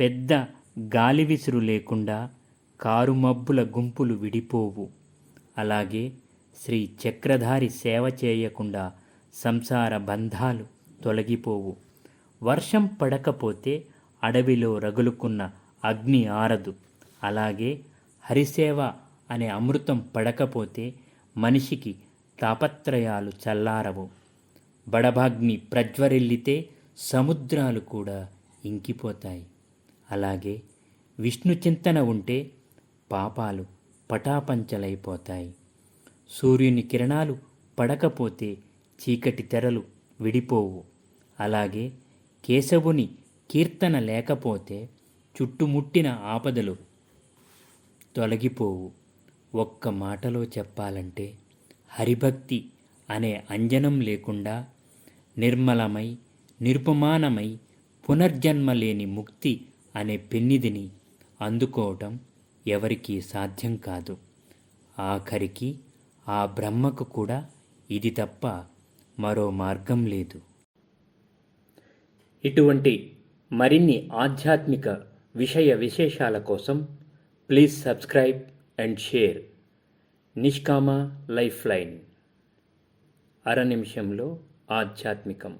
పెద్ద గాలి విసురు లేకుండా కారుమబ్బుల గుంపులు విడిపోవు. అలాగే శ్రీ చక్రధారి సేవ చేయకుండా సంసార బంధాలు తొలగిపోవు. వర్షం పడకపోతే అడవిలో రగులుకున్న అగ్ని ఆరదు. అలాగే హరిసేవ అనే అమృతం పడకపోతే మనిషికి తాపత్రయాలు చల్లారవు. బడభాగ్ని ప్రజ్వరిల్లితే సముద్రాలు కూడా ఇంకిపోతాయి. అలాగే విష్ణు చింతన ఉంటే పాపాలు పటాపంచలైపోతాయి. సూర్యుని కిరణాలు పడకపోతే చీకటి తెరలు విడిపోవు. అలాగే కేశవుని కీర్తన లేకపోతే చుట్టుముట్టిన ఆపదలు తొలగిపోవు. ఒక్క మాటలో చెప్పాలంటే హరిభక్తి అనే అంజనం లేకుండా నిర్మలమై నిరుపమానమై పునర్జన్మ లేని ముక్తి అనే పెన్నిదిని అందుకోవటం ఎవరికీ సాధ్యం కాదు. ఆఖరికి ఆ బ్రహ్మకు కూడా ఇది తప్ప మరో మార్గం లేదు. ఇటువంటి మరిన్ని ఆధ్యాత్మిక విషయ విశేషాల కోసం please subscribe and share. Nishkama life line అర నిమిషంలో ఆధ్యాత్మికం.